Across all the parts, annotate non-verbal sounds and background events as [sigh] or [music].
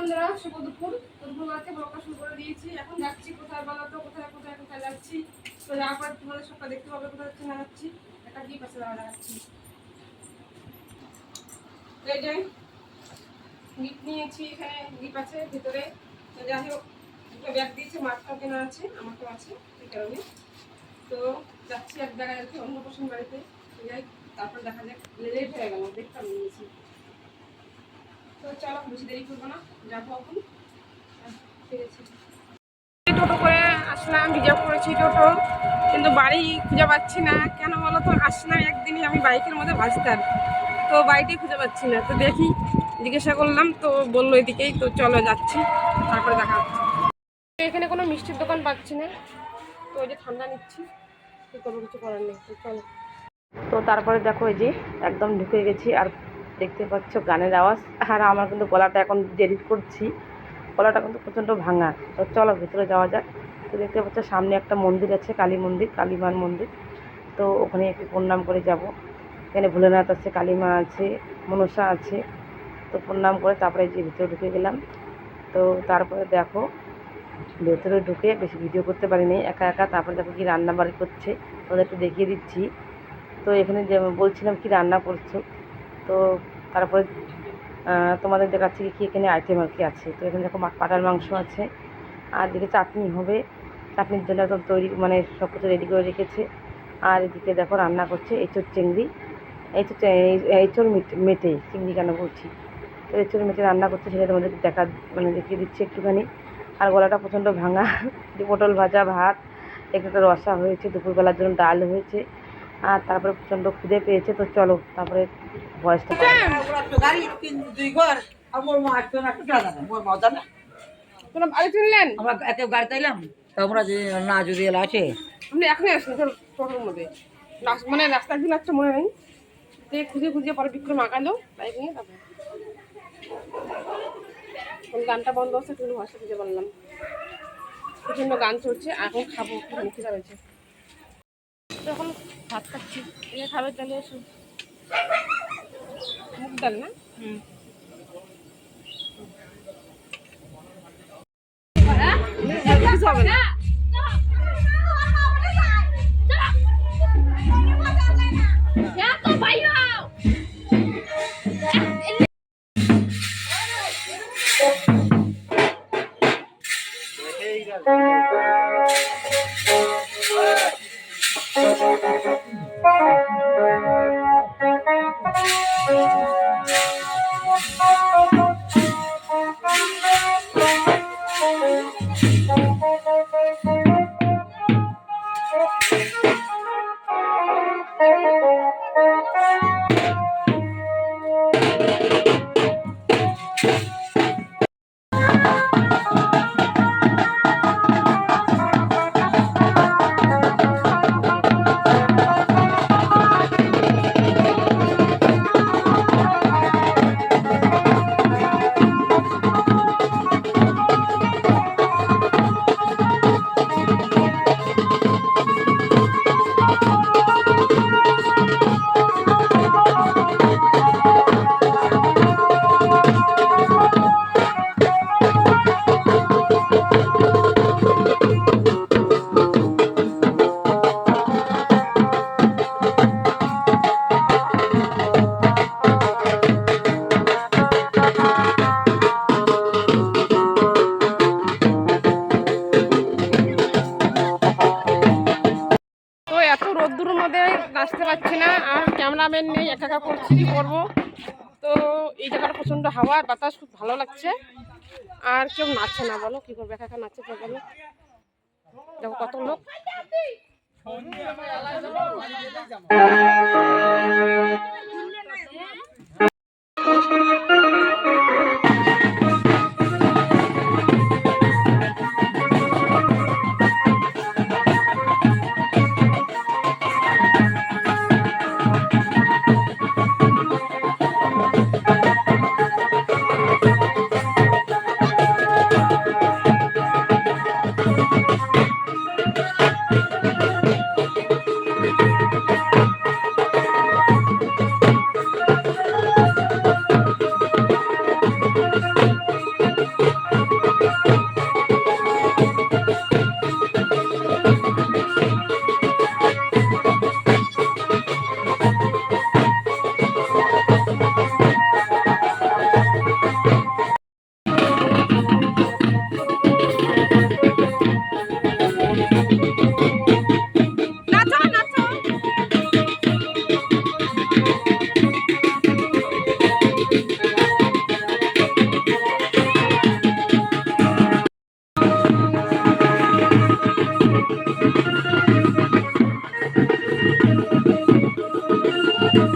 বন্ধুরা শুভ দুপুর। দুপুর আছে ব্লগটা শুরু করে দিয়েছি। এখন যাচ্ছি কোথায় বলো তো, কোথায় কোথায় কোথায় যাচ্ছি? তো যাওয়ার পর তোমাদের সবটা দেখতে পাবে, কোথায় যাচ্ছি, না যাচ্ছি। একটা দ্বীপ আছে, দাঁড়া যাচ্ছি এই যে, গিফট নিয়েছি, এখানে গিফট আছে, ভিতরে। তো যাই হোক দুটো ব্যাগ দিয়েছে মাছটাও কেনা আছে আমাকেও আছে সেই কারণে। তো যাচ্ছি এক জায়গায় যাচ্ছি অন্য পোষণ বাড়িতে। তো যাই তারপর দেখা যাক, লেট হয়ে গেল দেখতাম নিয়েছি। তো চলো বেশি দেরি করব না। যাব এখন। ঠিক আছে টোটো করে আসলাম রিজার্ভ করেছি টোটো। কিন্তু বাড়ি খুঁজে পাচ্ছি না। কেন বলো তো আসলাম একদিনই আমি বাইকের মধ্যে ভাসতাম তো বাড়িটাই খুঁজে পাচ্ছি না। তো দেখি জিজ্ঞাসা করলাম তো বলল এদিকেই। তো চলো যাচ্ছি তারপরে দেখা হচ্ছে। এখানে কোনো মিষ্টির দোকান পাচ্ছি না। তো ওই যে ঠান্ডা নিচ্ছি। কী করব কিছু করার নেই। তো চলো। তো তারপরে দেখো এই যে একদম ঢুকে গেছি। আর দেখতে পাচ্ছ গানের আওয়াজ। আর আমার কিন্তু গলাটা এখন এডিট করছি, গলাটা কিন্তু প্রচণ্ড ভাঙা। তো চলো ভেতরে যাওয়া যাক। তো দেখতে পাচ্ছ সামনে একটা মন্দির আছে, কালী মন্দির কালীমার মন্দির। তো ওখানে একটু প্রণাম করে যাব। এখানে ভোলেনাথ আছে কালীমা আছে, মনসা আছে। তো প্রণাম করে তারপরে যে ভিতরে ঢুকে গেলাম। তো তারপরে দেখো, ভেতরে ঢুকে বেশি ভিডিও করতে পারিনি, একা একা। তারপরে দেখো কি রান্না বাড়ি করছে ওদের একটু দেখিয়ে দিচ্ছি। তো এখানে বলছিলাম কি রান্না করছ তো তারপরে তোমাদের দেখাচ্ছি কি এখানে আইটেম আর কি আছে। তো এখানে দেখো পাটার মাংস আছে, আর এদিকে চাটনি হবে। চাটনির জন্য একদম তৈরি মানে সব কিছু রেডি করে রেখেছে। আর এদিকে দেখো রান্না করছে এঁচোর চিংড়ি। এঁচোর এঁচোর মেটে চিংড়ি কেন বলছি? তো এঁচোর মেটে রান্না করছে, সেটা তোমাদের দেখা মানে দেখিয়ে দিচ্ছে একটুখানি। আর গলাটা প্রচণ্ড ভাঙা, [laughs] পটল ভাজা, ভাত একটা রসা হয়েছে, দুপুরবেলার জন্য ডাল হয়েছে। আর তারপরে প্রচণ্ড খিদে পেয়েছে তো চলো তারপরে ভয়েসটা গাড়ি কিন্তু দুই ঘর আর মোর মা আসতো না কোথাও মা জানে। তোমরা বাড়ি চললেন আমরা একে গাড়িতে এলাম তোমরা যে না যদি এলা আছে আপনি এখনই আসুন তোর টোটোর মধ্যে মানে রাস্তা একদিন একটা মনে নেই। খুঁজে খুঁজে পরে বিক্রম আঁকালো বাইক নিয়ে তারপরে এখন গানটা বন্ধ ভাষা খুঁজে বললাম। প্রচণ্ড গান চলছে এখন খাব একটুখানি খিদা রয়েছে তো এখন ভাত খাচ্ছি। এনে খাবে চলে এসো। মুখ ডাল না? হুম। কিছু হবে না? একা একা করছি করব তো এই জায়গাটা প্রচণ্ড হাওয়া আর বাতাস খুব ভালো লাগছে। আর কেউ নাচছে না, বলো কী করবে? একা নাচছে প্রোগ্রামে দেখো কত লোক।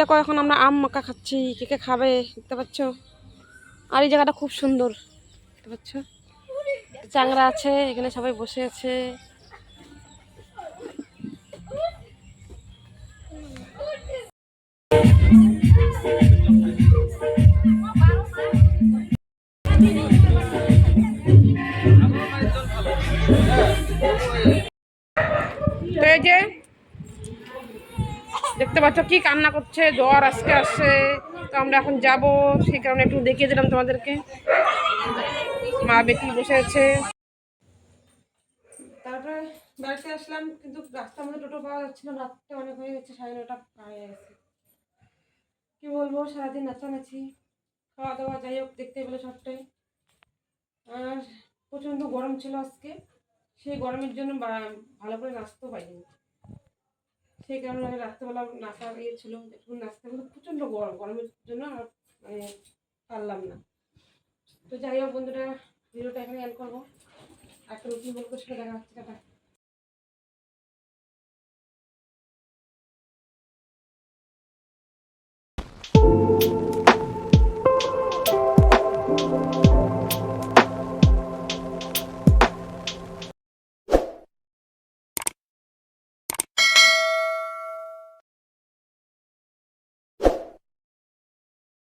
দেখো, এখন আমরা আম মাখা খাচ্ছি। কে কে খাবে দেখতে পাচ্ছ? আর এই জায়গাটা খুব সুন্দর, দেখতে পাচ্ছ? চাংরা আছে, এখানে সবাই বসে আছে। পাচ্ছ কি কান্না করছে? জ্বর আজকে আসছে, তো আমরা এখন যাব। সেই কারণে একটু দেখিয়ে দিলাম তোমাদেরকে। মা বেটি বসে আছে। তারপরে বাড়িতে আসলাম, কিন্তু রাস্তার মধ্যে টোটো পাওয়া যাচ্ছিল না। রাতটা অনেক হয়ে গেছে, সাড়ে নটা হয়ে গেছে। কি বলব, সারাদিন নাচানাচি খাওয়া দাওয়া যাই হোক, দেখতে পেলে সবটাই। আর প্রচণ্ড গরম ছিল আজকে। সেই গরমের জন্য ভালো করে নাচতেও পারিনি। সেই কারণে আমি রাত্রেবেলা নাচা ইয়ে একটু নাচতে কিন্তু প্রচণ্ড গরম, গরমের জন্য মানে পারলাম না। তো যাই হোক বন্ধুরা ভিডিওটা এখানে এন্ড করব। একটা নতুন বলব সেটা দেখা হচ্ছে, টাটা।